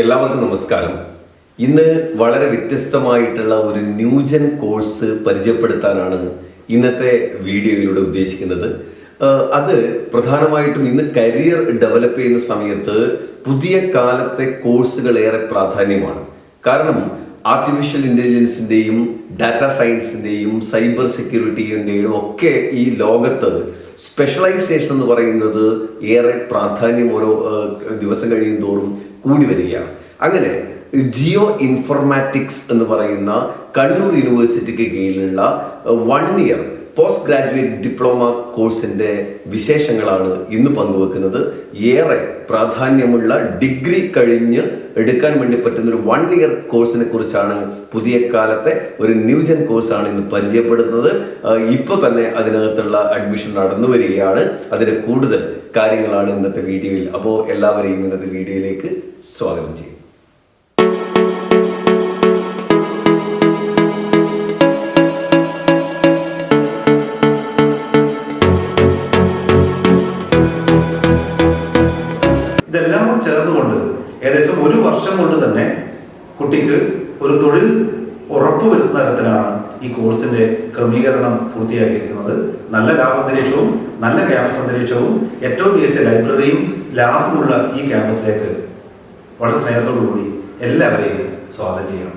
എല്ലാവർക്കും നമസ്കാരം. ഇന്ന് വളരെ വ്യത്യസ്തമായിട്ടുള്ള ഒരു ന്യൂജൻ കോഴ്സ് പരിചയപ്പെടുത്താനാണ് ഇന്നത്തെ വീഡിയോയിലൂടെ ഉദ്ദേശിക്കുന്നത്. അത് പ്രധാനമായിട്ടും ഇന്ന് കരിയർ ഡെവലപ്പ് ചെയ്യുന്ന സമയത്ത് പുതിയ കാലത്തെ കോഴ്സുകൾ ഏറെ പ്രാധാന്യമാണ്. കാരണം ആർട്ടിഫിഷ്യൽ ഇന്റലിജൻസിന്റെയും ഡാറ്റാ സയൻസിന്റെയും സൈബർ സെക്യൂരിറ്റിയുടെയും ഒക്കെ ഈ ലോകത്ത് സ്പെഷ്യലൈസേഷൻ എന്ന് പറയുന്നത് ഏറെ പ്രാധാന്യം ഓരോ ദിവസം കഴിയും തോറും കൂടി വരികയാണ്. അങ്ങനെ ജിയോ ഇൻഫർമാറ്റിക്സ് എന്ന് പറയുന്ന കണ്ണൂർ യൂണിവേഴ്സിറ്റിക്ക് കീഴിലുള്ള one year post graduate diploma കോഴ്സിന്റെ വിശേഷങ്ങളാണ് ഇന്ന് പങ്കുവെക്കുന്നത്. ഏറെ പ്രാധാന്യമുള്ള ഡിഗ്രി കഴിഞ്ഞ് എടുക്കാൻ വേണ്ടി പറ്റുന്ന ഒരു വൺ ഇയർ കോഴ്സിനെ കുറിച്ചാണ് പുതിയ കാലത്തെ ഒരു ന്യൂജൻ കോഴ്സാണ് ഇന്ന് പരിചയപ്പെടുന്നത്. ഇപ്പോൾ തന്നെ അതിനകത്തുള്ള അഡ്മിഷൻ നടന്നു വരികയാണ്. അതിന് കൂടുതൽ കാര്യങ്ങളാണ് ഇന്നത്തെ വീഡിയോയിൽ അപ്പോൾ എല്ലാവരെയും ഇന്നത്തെ വീഡിയോയിലേക്ക് സ്വാഗതം ചെയ്യും നല്ല ക്യാമ്പസ് അന്തരീക്ഷവും ഏറ്റവും മികച്ച ലൈബ്രറിയും ലാഭമുള്ള ഈ ക്യാമ്പസിലേക്ക് വളരെ സ്നേഹത്തോടു കൂടി എല്ലാവരെയും സ്വാഗതം ചെയ്യണം.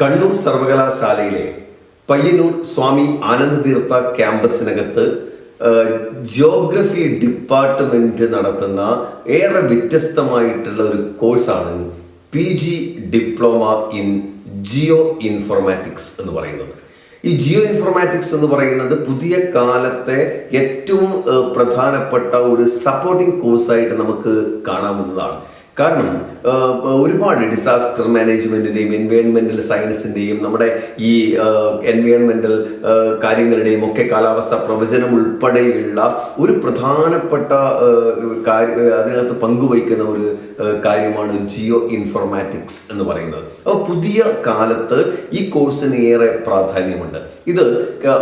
കണ്ണൂർ സർവകലാശാലയിലെ പയ്യന്നൂർ സ്വാമി ആനന്ദതീർത്ഥ ക്യാമ്പസിനകത്ത് ജിയോഗ്രഫി ഡിപ്പാർട്ട്മെന്റ് നടത്തുന്ന ഏറെ വ്യത്യസ്തമായിട്ടുള്ള ഒരു കോഴ്സാണ് P G diploma in geoinformatics എന്ന് പറയുന്നത്. ഈ ജിയോ ഇൻഫോർമാറ്റിക്സ് എന്ന് പറയുന്നത് പുതിയ കാലത്തെ ഏറ്റവും പ്രധാനപ്പെട്ട ഒരു സപ്പോർട്ടിംഗ് കോഴ്സായിട്ട് നമുക്ക് കാണാവുന്നതാണ്. കാരണം ഒരുപാട് ഡിസാസ്റ്റർ മാനേജ്മെന്റിന്റെയും എൻവയോൺമെന്റൽ സയൻസിന്റെയും നമ്മുടെ ഈ എൻവയോൺമെന്റൽ കാര്യങ്ങളുടെയും ഒക്കെ കാലാവസ്ഥ പ്രവചനം ഉൾപ്പെടെയുള്ള ഒരു പ്രധാനപ്പെട്ട കാര്യ അതിനകത്ത് പങ്കുവയ്ക്കുന്ന ഒരു കാര്യമാണ് ജിയോ ഇൻഫോർമാറ്റിക്സ് എന്ന് പറയുന്നത്. അപ്പോൾ പുതിയ കാലത്ത് ഈ കോഴ്സിന് ഏറെ പ്രാധാന്യമുണ്ട്. ഇത്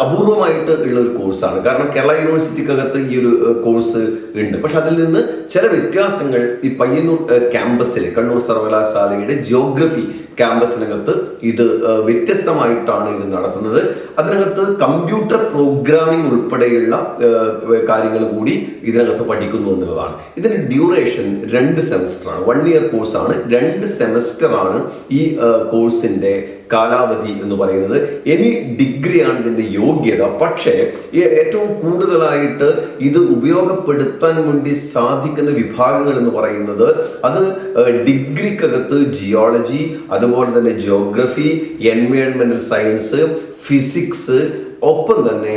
അപൂർവമായിട്ട് ഉള്ള ഒരു കോഴ്സാണ്. കാരണം കേരള യൂണിവേഴ്സിറ്റിക്കകത്ത് ഈ ഒരു കോഴ്സ് ഉണ്ട്. പക്ഷെ അതിൽ നിന്ന് ചില വ്യത്യാസങ്ങൾ ഈ പയ്യന്നൂർ ക്യാമ്പസിൽ കണ്ണൂർ സർവകലാശാലയുടെ ജിയോഗ്രഫി ക്യാമ്പസിനകത്ത് ഇത് വ്യത്യസ്തമായിട്ടാണ് ഇത് നടത്തുന്നത്. അതിനകത്ത് കമ്പ്യൂട്ടർ പ്രോഗ്രാമിംഗ് ഉൾപ്പെടെയുള്ള കാര്യങ്ങൾ കൂടി ഇതിനകത്ത് പഠിക്കുന്നു എന്നുള്ളതാണ്. ഇതിന്റെ ഡ്യൂറേഷൻ രണ്ട് സെമസ്റ്ററാണ്. വൺ ഇയർ കോഴ്സാണ് രണ്ട് സെമസ്റ്ററാണ് ഈ കോഴ്സിന്റെ കാലാവധി എന്ന് പറയുന്നത്. എനി ഡിഗ്രിയാണ് ഇതിന്റെ യോഗ്യത. പക്ഷേ ഏറ്റവും കൂടുതലായിട്ട് ഇത് ഉപയോഗപ്പെടുത്താൻ വേണ്ടി സാധിക്കുന്ന വിഭാഗങ്ങൾ എന്ന് പറയുന്നത് അത് ഡിഗ്രിക്കകത്ത് ജിയോളജി അതുപോലെ തന്നെ ജോഗ്രഫി എൻവയോൺമെന്റൽ സയൻസ് ഫിസിക്സ് ഒപ്പം തന്നെ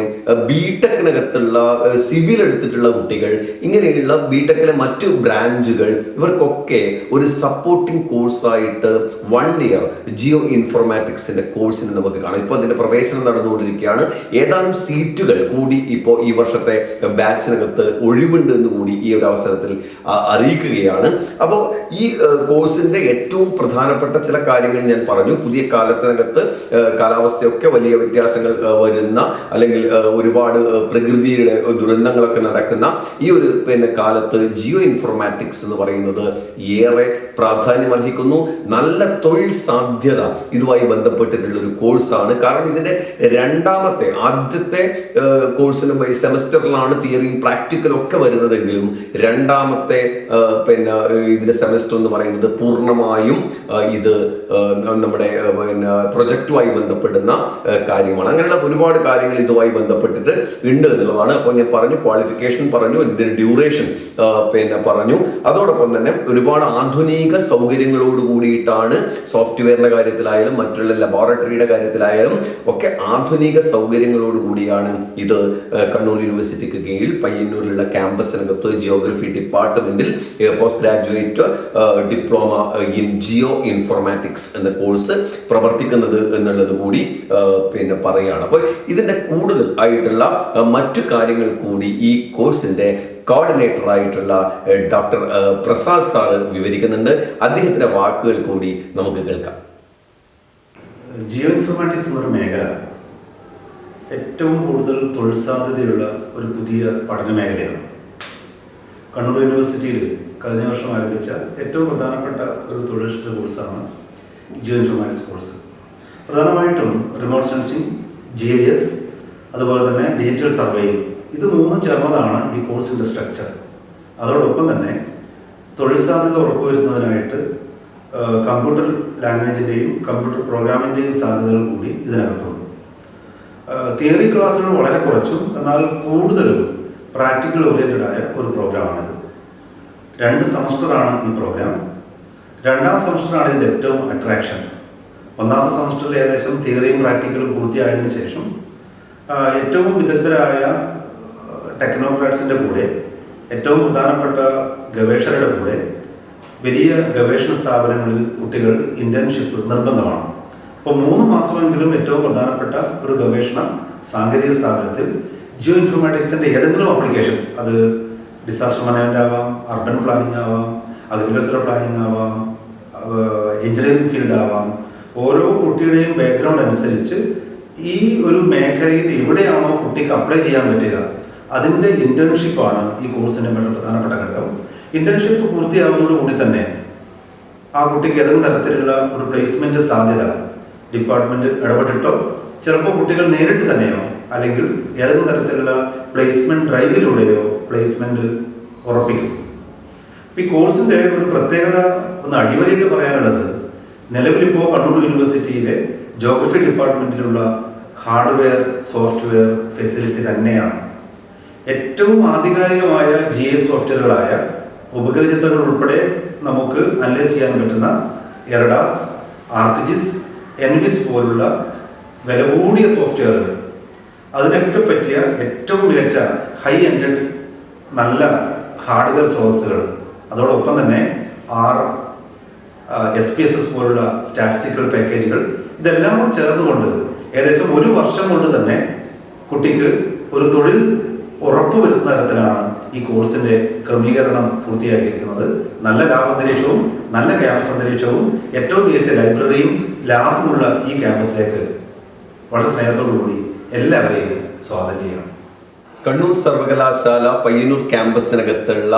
ബി ടെക്കിനകത്തുള്ള സിവിൽ എടുത്തിട്ടുള്ള കുട്ടികൾ ഇങ്ങനെയുള്ള ബി ടെക്കിലെ മറ്റു ബ്രാഞ്ചുകൾ ഇവർക്കൊക്കെ ഒരു സപ്പോർട്ടിംഗ് കോഴ്സായിട്ട് വൺ ഇയർ ജിയോ ഇൻഫോർമാറ്റിക്സിന്റെ കോഴ്സിന് നമുക്ക് കാണാം. ഇപ്പോൾ അതിന്റെ പ്രവേശനം നടന്നുകൊണ്ടിരിക്കുകയാണ്. ഏതാനും സീറ്റുകൾ കൂടി ഇപ്പോൾ ഈ വർഷത്തെ ബാച്ചിനകത്ത് ഒഴിവുണ്ട് എന്ന് കൂടി ഈ ഒരു അവസരത്തിൽ അറിയിക്കുകയാണ്. അപ്പോൾ ഈ കോഴ്സിന്റെ ഏറ്റവും പ്രധാനപ്പെട്ട ചില കാര്യങ്ങൾ ഞാൻ പറഞ്ഞു. പുതിയ കാലത്തിനകത്ത് കാലാവസ്ഥയൊക്കെ വലിയ വ്യത്യാസങ്ങൾ ഏഹ്, വരുന്ന അല്ലെങ്കിൽ ഒരുപാട് പ്രകൃതിയുടെ ദുരന്തങ്ങളൊക്കെ നടക്കുന്ന ഈ ഒരു പിന്നെ കാലത്ത് ജിയോ ഇൻഫോർമാറ്റിക്സ് എന്ന് പറയുന്നത് ഏറെ പ്രാധാന്യം അർഹിക്കുന്നു. നല്ല തൊഴിൽ സാധ്യത ഇതുമായി ബന്ധപ്പെട്ടിട്ടുള്ള ഒരു കോഴ്സാണ്. കാരണം ഇതിന്റെ രണ്ടാമത്തെ ആദ്യത്തെ കോഴ്സിലും സെമസ്റ്ററിലാണ് തിയറിയും പ്രാക്ടിക്കലും ഒക്കെ വരുന്നതെങ്കിലും രണ്ടാമത്തെ പിന്നെ ഇതിന്റെ സെമസ്റ്റർ എന്ന് പറയുന്നത് പൂർണമായും ഇത് നമ്മുടെ പിന്നെ പ്രൊജക്റ്റുമായി ബന്ധപ്പെടുന്ന കാര്യമാണ്. അങ്ങനെയുള്ള ഒരുപാട് കാര്യങ്ങൾ ഇതുമായി ബന്ധപ്പെട്ടിട്ട് ഉണ്ട് എന്നുള്ളതാണ്. അപ്പോൾ ഞാൻ പറഞ്ഞു ക്വാളിഫിക്കേഷൻ പറഞ്ഞു ഇതിന്റെ ഡ്യൂറേഷൻ പിന്നെ പറഞ്ഞു. അതോടൊപ്പം തന്നെ ഒരുപാട് ആധുനിക സൗകര്യങ്ങളോട് കൂടിയിട്ടാണ് സോഫ്റ്റ്വെയറിന്റെ കാര്യത്തിലായാലും മറ്റുള്ള ലബോറട്ടറിയുടെ കാര്യത്തിലായാലും ഒക്കെ ആധുനിക സൗകര്യങ്ങളോട് കൂടിയാണ് ഇത് കണ്ണൂർ യൂണിവേഴ്സിറ്റിക്ക് കീഴിൽ പയ്യന്നൂരിലുള്ള ക്യാമ്പസിനകത്ത് ജിയോഗ്രഫി ഡിപ്പാർട്ട്മെന്റിൽ post graduate diploma in geoinformatics എന്ന കോഴ്സ് പ്രവർത്തിക്കുന്നത് എന്നുള്ളത് കൂടി പിന്നെ പറയുകയാണ് അപ്പോൾ ഇതിന്റെ കൂടുതൽ ആയിട്ടുള്ള മറ്റു കാര്യങ്ങൾ കൂടി ഈ കോഴ്സിന്റെ കോർഡിനേറ്റർ ആയിട്ടുള്ള ഡോക്ടർ പ്രസാദ് സാർ വിവരിക്കുന്നുണ്ട്. അദ്ദേഹത്തിന്റെ വാക്കുകൾ കൂടി നമുക്ക് കേൾക്കാം. ജിയോ ഇൻഫർമാറ്റിക്സ് എന്നൊരു മേഖല ഏറ്റവും കൂടുതൽ തൊഴിൽ സാധ്യതയുള്ള ഒരു പുതിയ പഠന മേഖലയാണ്. കണ്ണൂർ യൂണിവേഴ്സിറ്റിയിൽ കഴിഞ്ഞ വർഷം ആരംഭിച്ച ഏറ്റവും പ്രധാനപ്പെട്ട ഒരു തൊഴിലധിഷ്ഠിത കോഴ്സാണ് ജിയോ ഇൻഫർമാറ്റിക്സ് കോഴ്സ്. പ്രധാനമായിട്ടും remote sensing G I S അതുപോലെ തന്നെ ഡിജിറ്റൽ സർവേയിങ് ഇത് മൂന്നും ചേർന്നതാണ് ഈ കോഴ്സിന്റെ സ്ട്രക്ചർ അതോടൊപ്പം തന്നെ തൊഴിൽ സാധ്യത ഉറപ്പുവരുത്തുന്നതിനായിട്ട് കമ്പ്യൂട്ടർ ലാംഗ്വേജിന്റെയും കമ്പ്യൂട്ടർ പ്രോഗ്രാമിന്റെയും സാധ്യതകൾ കൂടി ഇതിനകത്തുണ്ട്. തിയറി ക്ലാസ്സുകൾ വളരെ കുറച്ചും എന്നാൽ കൂടുതലും പ്രാക്ടിക്കൽ ഓറിയന്റഡ് ആയ ഒരു പ്രോഗ്രാമാണിത് രണ്ട് സെമസ്റ്ററാണ് ഈ പ്രോഗ്രാം രണ്ടാം സെമസ്റ്ററാണ് ഇതിന്റെ ഏറ്റവും അട്രാക്ഷൻ ഒന്നാമത്തെ സെമസ്റ്ററിൽ ഏകദേശം തിയറിയും പ്രാക്ടിക്കലും പൂർത്തിയായതിനു ശേഷം ഏറ്റവും വിദഗ്ധരായ ടെക്നോക്രാറ്റ്സിന്റെ കൂടെ ഏറ്റവും പ്രധാനപ്പെട്ട ഗവേഷകരുടെ കൂടെ വലിയ ഗവേഷണ സ്ഥാപനങ്ങളിൽ കുട്ടികൾ ഇന്റേൺഷിപ്പ് നിർബന്ധമാണ്. അപ്പോൾ മൂന്ന് മാസമെങ്കിലും ഏറ്റവും പ്രധാനപ്പെട്ട ഒരു ഗവേഷണ സാങ്കേതിക സ്ഥാപനത്തിൽ ജിയോ ഇൻഫോർമാറ്റിക്സിന്റെ ഏതെങ്കിലും ആപ്ലിക്കേഷൻ അത് ഡിസാസ്റ്റർ മാനേജ്മെന്റ് ആവാം അർബൻ പ്ലാനിംഗ് ആവാം അഗ്രികൾച്ചറൽ പ്ലാനിംഗ് ആവാം എഞ്ചിനീയറിംഗ് ഫീൽഡ് ആവാം ഓരോ കുട്ടിയുടെയും ബാക്ക്ഗ്രൗണ്ട് അനുസരിച്ച് ഈ ഒരു മേഖലയിൽ എവിടെയാണോ കുട്ടിക്ക് അപ്ലൈ ചെയ്യാൻ പറ്റുക അതിന്റെ ഇന്റേൺഷിപ്പാണ് ഈ കോഴ്സിന്റെ വളരെ പ്രധാനപ്പെട്ട ഘടകം. ഇന്റേൺഷിപ്പ് പൂർത്തിയാവുന്നതോടുകൂടി തന്നെ ആ കുട്ടിക്ക് ഏതെങ്കിലും തരത്തിലുള്ള ഒരു പ്ലേസ്മെന്റ് സാധ്യത ഡിപ്പാർട്ട്മെന്റ് ഇടപെട്ടിട്ടോ ചിലപ്പോൾ കുട്ടികൾ നേരിട്ട് തന്നെയോ അല്ലെങ്കിൽ ഏതെങ്കിലും തരത്തിലുള്ള പ്ലേസ്മെന്റ് ഡ്രൈവിലൂടെയോ പ്ലേസ്മെന്റ് ഉറപ്പിക്കും. ഈ കോഴ്സിന്റെ ഒരു പ്രത്യേകത ഒന്ന് അടിവരയിട്ട് പറയാനുള്ളത് നിലവിലിപ്പോൾ കണ്ണൂർ യൂണിവേഴ്സിറ്റിയിലെ ജോഗ്രഫി ഡിപ്പാർട്ട്മെന്റിലുള്ള ഹാർഡ്വെയർ സോഫ്റ്റ്വെയർ ഫെസിലിറ്റി തന്നെയാണ്. ഏറ്റവും ആധികാരികമായ ജി എസ് സോഫ്റ്റ്വെയറുകളായ ഉപഗ്രഹ ചിത്രങ്ങൾ ഉൾപ്പെടെ നമുക്ക് അനലൈസ് ചെയ്യാൻ പറ്റുന്ന എറഡാസ് ആർക്കിജിസ് എൻവിസ് പോലുള്ള വില കൂടിയ സോഫ്റ്റ്വെയറുകൾ അതിനൊക്കെ പറ്റിയ ഏറ്റവും മികച്ച ഹൈ എൻഡ് നല്ല ഹാർഡ്വെയർ സ്രോതസ്സുകൾ അതോടൊപ്പം തന്നെ R S P S S പോലുള്ള സ്റ്റാറ്റിസ്റ്റിക്കൽ പാക്കേജുകൾ ഇതെല്ലാം കൂടി ചേർന്നുകൊണ്ട് ഏകദേശം ഒരു വർഷം കൊണ്ട് തന്നെ കുട്ടിക്ക് ഒരു തൊഴിൽ ഉറപ്പുവരുത്തുന്ന തരത്തിലാണ് ഈ കോഴ്സിന്റെ ക്രമീകരണം പൂർത്തിയാക്കിയിരിക്കുന്നത്. നല്ല ലാഭാന്തരീക്ഷവും നല്ല ക്യാമ്പസ് അന്തരീക്ഷവും ഏറ്റവും മികച്ച ലൈബ്രറിയും ലാഭമുള്ള ഈ ക്യാമ്പസിലേക്ക് വളരെ സ്നേഹത്തോടു കൂടി എല്ലാവരെയും സ്വാഗതം ചെയ്യണം കണ്ണൂർ സർവകലാശാല പയ്യന്നൂർ ക്യാമ്പസിനകത്തുള്ള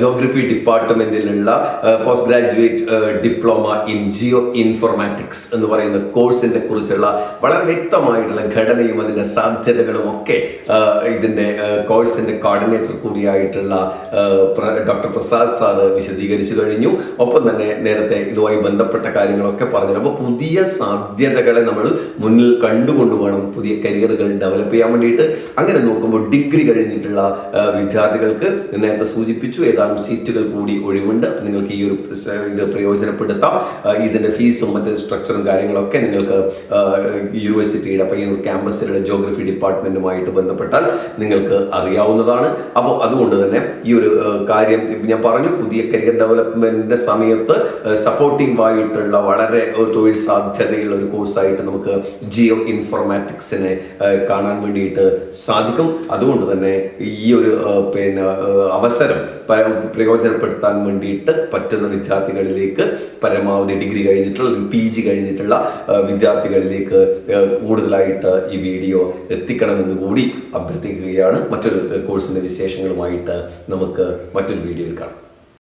geography ഡിപ്പാർട്ട്മെന്റിലുള്ള post graduate diploma in geo informatics എന്ന് പറയുന്ന കോഴ്സിനെ കുറിച്ചുള്ള വളരെ വ്യക്തമായിട്ടുള്ള ഘടനയും അതിന്റെ സാധ്യതകളും ഒക്കെ ഇതിന്റെ കോഴ്സിന്റെ കോർഡിനേറ്റർ കൂടിയായിട്ടുള്ള ഡോക്ടർ പ്രസാദ് സാറ് വിശദീകരിച്ചു കഴിഞ്ഞു. ഒപ്പം തന്നെ നേരത്തെ ഇതുമായി ബന്ധപ്പെട്ട കാര്യങ്ങളൊക്കെ പറഞ്ഞു അപ്പോൾ പുതിയ സാധ്യതകളെ നമ്മൾ മുന്നിൽ കണ്ടുകൊണ്ട് വേണം പുതിയ കരിയറുകൾ ഡെവലപ്പ് ചെയ്യാൻ വേണ്ടിയിട്ട്. അങ്ങനെ നോക്കുമ്പോൾ ഡിഗ്രി കഴിഞ്ഞിട്ടുള്ള വിദ്യാർത്ഥികൾക്ക് നേരത്തെ സൂചിപ്പിച്ചു ഏതാനും സീറ്റുകൾ കൂടി ഒഴിവുണ്ട്. നിങ്ങൾക്ക് ഈ ഒരു ഇത് പ്രയോജനപ്പെടുത്താം. ഇതിന്റെ ഫീസും മറ്റ് സ്ട്രക്ചറും കാര്യങ്ങളൊക്കെ നിങ്ങൾക്ക് യൂണിവേഴ്സിറ്റിയുടെ പയ്യന്നൂർ ക്യാമ്പസിലുള്ള ജോഗ്രഫി ഡിപ്പാർട്ട്മെന്റുമായിട്ട് ബന്ധപ്പെട്ടാൽ നിങ്ങൾക്ക് അറിയാവുന്നതാണ്. അപ്പോൾ അതുകൊണ്ട് തന്നെ ഈ ഒരു കാര്യം ഞാൻ പറഞ്ഞു പുതിയ കരിയർ ഡെവലപ്മെന്റിന്റെ സമയത്ത് സപ്പോർട്ടിംഗ് ആയിട്ടുള്ള വളരെ തൊഴിൽ സാധ്യതയുള്ള ഒരു കോഴ്സായിട്ട് നമുക്ക് ജിയോ ഇൻഫോർമാറ്റിക്സിനെ കാണാൻ വേണ്ടിയിട്ട് സാധിക്കും. അതുകൊണ്ട് തന്നെ ഈ ഒരു പിന്നെ അവസരം പ്രയോജനപ്പെടുത്താൻ വേണ്ടിയിട്ട് പറ്റുന്ന വിദ്യാർത്ഥികളിലേക്ക് പരമാവധി ഡിഗ്രി കഴിഞ്ഞിട്ടുള്ള പി ജി കഴിഞ്ഞിട്ടുള്ള വിദ്യാർത്ഥികളിലേക്ക് കൂടുതലായിട്ട് ഈ വീഡിയോ എത്തിക്കണമെന്ന് കൂടി അഭ്യർത്ഥിക്കുകയാണ്. മറ്റൊരു കോഴ്സിന്റെ വിശേഷങ്ങളുമായിട്ട് നമുക്ക് മറ്റൊരു വീഡിയോയിൽ കാണാം.